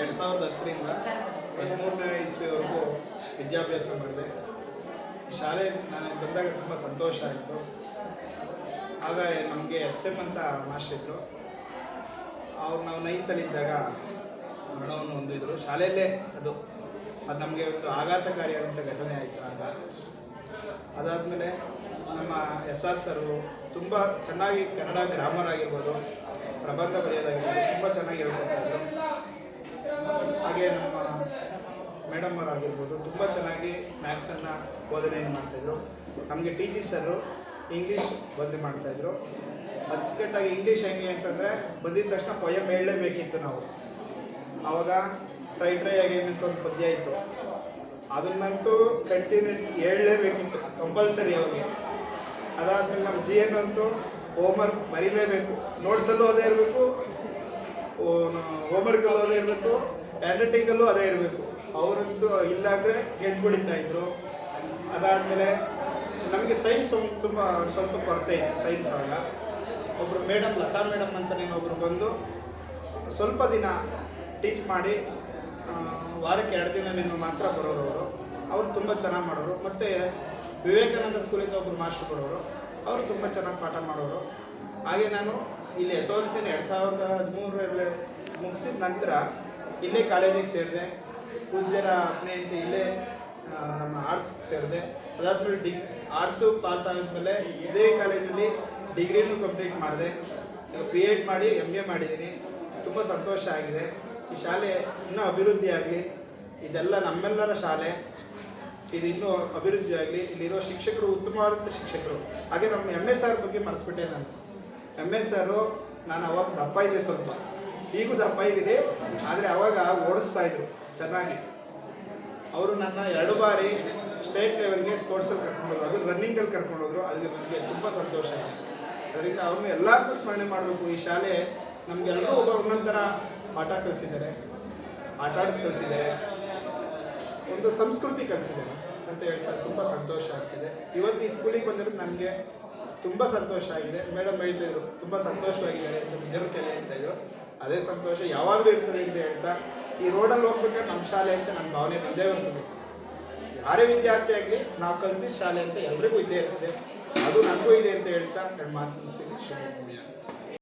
ಎರಡು ಸಾವಿರದ ಹತ್ತರಿಂದ ಹದಿಮೂರನೇ ಇಸ್ವಿವರೆಗೂ ವಿದ್ಯಾಭ್ಯಾಸ ಮಾಡಿದೆ. ಶಾಲೆ ನಾನು ಬಂದಾಗ ತುಂಬ ಸಂತೋಷ ಆಯಿತು. ಆಗ ನಮಗೆ ಎಸ್ ಎಂ ಅಂತ ಮಾಸ್ಟರ್ ಇದ್ದರು ಅವ್ರು ನಾವು ನೈತಲ್ಲಿದ್ದಾಗ ಮರಣವನ್ನು ಹೊಂದಿದ್ರು ಶಾಲೆಯಲ್ಲೇ ಅದು. ಅದು ನಮಗೆ ಒಂದು ಆಘಾತಕಾರಿಯಾದಂಥ ಘಟನೆ ಆಯಿತು ಆಗ. ಅದಾದಮೇಲೆ ನಮ್ಮ ಎಸ್ ಆರ್ ಸರು ತುಂಬ ಚೆನ್ನಾಗಿ ಕನ್ನಡ ಗ್ರಾಮರ್ ಆಗಿರ್ಬೋದು. ಪ್ರಬಂಧ ಬರೆಯೋದಾಗಿರ್ಬೋದು. ತುಂಬ ಚೆನ್ನಾಗಿ ಹೇಳ್ಕೊತಾ ಇದ್ರು. ಹಾಗೆ ನಮ್ಮ ಮೇಡಮ್ ಅವರಾಗಿರ್ಬೋದು ತುಂಬ ಚೆನ್ನಾಗಿ ಮ್ಯಾಥ್ಸನ್ನು ಬೋಧನೆಯನ್ನು ಮಾಡ್ತಾಯಿದ್ರು ನಮಗೆ ಟಿ ಜಿ ಸರು ಇಂಗ್ಲೀಷ್ ಬೋಧನೆ ಮಾಡ್ತಾಯಿದ್ರು ಅಚ್ಚುಕಟ್ಟಾಗಿ ಇಂಗ್ಲೀಷ್ ಹೆಂಗೆ ಅಂತಂದರೆ, ಬಂದಿದ ತಕ್ಷಣ ಪೊಯಮ್ ಹೇಳಲೇಬೇಕಿತ್ತು ನಾವು. ಆವಾಗ ಟ್ರೈ ಟ್ರೈ ಆಗಿ ಅಂತ ಒಂದು ಪದ್ಯ ಇತ್ತು. ಅದನ್ನಂತೂ ಕಂಟಿನ್ಯೂ ಹೇಳಲೇಬೇಕಿತ್ತು ಕಂಪಲ್ಸರಿ ಅವ್ರಿಗೆ ಅದಾದಮೇಲೆ ನಮ್ಮ ಜಿ ಎನ್ ಅಂತೂ ಹೋಮ್ವರ್ಕ್ ಬರೀಲೇಬೇಕು. ನೋಟ್ಸಲ್ಲೂ ಅದೇ ಇರಬೇಕು. ಹೋಮ್ವರ್ಕಲ್ಲೂ ಅದೇ ಇರಬೇಕು ಹ್ಯಾಂಡ್ ರೈಟಿಂಗಲ್ಲೂ ಅದೇ ಇರಬೇಕು. ಅವರಂತೂ ಇಲ್ಲಾಂದರೆ ಹೆಡ್ ಬಿಡಿತಾ ಇದ್ರು. ಅದಾದಮೇಲೆ ನಮಗೆ ಸೈನ್ಸ್ ತುಂಬ, ಸ್ವಲ್ಪ ಕೊರತೆ ಇದೆ ಸೈನ್ಸ್ ಆಗ ಒಬ್ಬರು ಮೇಡಮ್ ಲತಾ ಮೇಡಮ್ ಅಂತ ಒಬ್ಬರು ಬಂದು ಸ್ವಲ್ಪ ದಿನ ಟೀಚ್ ಮಾಡಿ ವಾರಕ್ಕೆ ಎರಡು ದಿನ ನೀನು ಮಾತ್ರ ಬರೋರು ಅವರು. ಅವರು ತುಂಬ ಚೆನ್ನಾಗಿ ಮಾಡೋರು. ಮತ್ತು ವಿವೇಕಾನಂದ ಸ್ಕೂಲಿಂದ ಒಬ್ರು ಮಾಸ್ಟರ್ ಬರೋರು. ಅವರು ತುಂಬ ಚೆನ್ನಾಗಿ ಪಾಠ ಮಾಡೋರು. ಹಾಗೆ ನಾನು ಇಲ್ಲಿ ಎಸ್ ಎಲ್ ಸಿನ ಎರಡು ಸಾವಿರದ ಹದಿಮೂರರಲ್ಲಿ ಮುಗಿಸಿದ ನಂತರ ಇಲ್ಲೇ ಕಾಲೇಜಿಗೆ ಸೇರಿದೆ. ಪೂಜ್ಯರ ಅಂತ ಇಲ್ಲೇ ನಮ್ಮ ಆರ್ಟ್ಸ್ಗೆ ಸೇರಿದೆ. ಅದಾದಮೇಲೆ ಡಿಗ್ ಆರ್ಟ್ಸು ಪಾಸ್ ಆದಮೇಲೆ ಇದೇ ಕಾಲೇಜಲ್ಲಿ ಡಿಗ್ರಿನೂ ಕಂಪ್ಲೀಟ್ ಮಾಡಿದೆ. ಪಿ ಎಡ್ ಮಾಡಿ ಎಂ ಎ ಮಾಡಿದ್ದೀನಿ. ತುಂಬ ಸಂತೋಷ ಆಗಿದೆ. ಈ ಶಾಲೆ ಇನ್ನೂ ಅಭಿವೃದ್ಧಿ ಆಗಲಿ, ಇದೆಲ್ಲ ನಮ್ಮೆಲ್ಲರ ಶಾಲೆ. ಇದು ಇನ್ನೂ ಅಭಿವೃದ್ಧಿ ಆಗಲಿ, ಇಲ್ಲಿರೋ ಶಿಕ್ಷಕರು, ಉತ್ತಮವಾದಂಥ ಶಿಕ್ಷಕರು. ಹಾಗೆ ನಮ್ಮ ಎಂ ಎಸ್ ಆರ್ ಬಗ್ಗೆ ಮರೆತುಬಿಟ್ಟೆ ನಾನು. ಎಂ ಎಸ್ ನಾನು ಅವಾಗ ದಪ್ಪ ಇದ್ದೆ ಸ್ವಲ್ಪ. ಈಗೂ ದಪ್ಪ ಇದ್ದೀನಿ ಆದರೆ ಅವಾಗ ಓಡಿಸ್ತಾ ಇದ್ರು, ಚೆನ್ನಾಗಿ. ಅವರು ನನ್ನ ಎರಡು ಬಾರಿ ಸ್ಟೇಟ್ ಲೆವೆಲ್ಗೆ ಸ್ಪೋರ್ಟ್ಸಲ್ಲಿ ಕರ್ಕೊಂಡೋದ್ರು ಅದು ರನ್ನಿಂಗಲ್ಲಿ ಕರ್ಕೊಂಡೋದ್ರು ಅದು ನನಗೆ ತುಂಬ ಸಂತೋಷ. ಅದರಿಂದ ಅವ್ರನ್ನ ಎಲ್ಲರಿಗೂ ಸ್ಮರಣೆ ಮಾಡಬೇಕು. ಈ ಶಾಲೆ ನಮಗೆಲ್ಲರೂ ಒಬ್ಬ ಒಂದೊಂಥರ ಆಟ ಕಲಿಸಿದ್ದಾರೆ. ಆಟ ಕಲಿಸಿದ್ದಾರೆ. ಒಂದು ಸಂಸ್ಕೃತಿ ಕಲಿಸಿದ್ದಾರೆ. ಅಂತ ಹೇಳ್ತಾ ತುಂಬ ಸಂತೋಷ ಆಗ್ತಿದೆ. ಇವತ್ತು ಈ ಸ್ಕೂಲಿಗೆ ಬಂದಿರೋದು ನನಗೆ ತುಂಬ ಸಂತೋಷ ಆಗಿದೆ. ಮೇಡಮ್ ಹೇಳ್ತಾಯಿದ್ರು ತುಂಬ ಸಂತೋಷವಾಗಿದ್ದಾರೆ ಅಂತ ಹೇಳ್ತಾ ಹೇಳ್ತಾಯಿದ್ರು ಅದೇ ಸಂತೋಷ ಯಾವಾಗಲೂ ಇರ್ತದೆ ಅಂತ ಹೇಳ್ತಾ, ಈ ರೋಡಲ್ಲಿ ಹೋಗ್ಬೇಕಾದ್ರೆ ನಮ್ಮ ಶಾಲೆ ಅಂತ ನನ್ನ ಭಾವನೆ ಬಂದೇ ಬರ್ತದೆ. ಯಾರೇ ವಿದ್ಯಾರ್ಥಿ ಆಗಲಿ, ನಾವು ಕಲ್ತಿದ್ದ ಶಾಲೆ ಅಂತ ಎಲ್ರಿಗೂ ಇದ್ದೇ ಇರ್ತದೆ. ಅದು ನನಗೂ ಇದೆ ಅಂತ ಹೇಳ್ತಾ, ನನ್ನ ಮಾತು ಮುಗಿಸ್ತೀನಿ. ಶುಭ.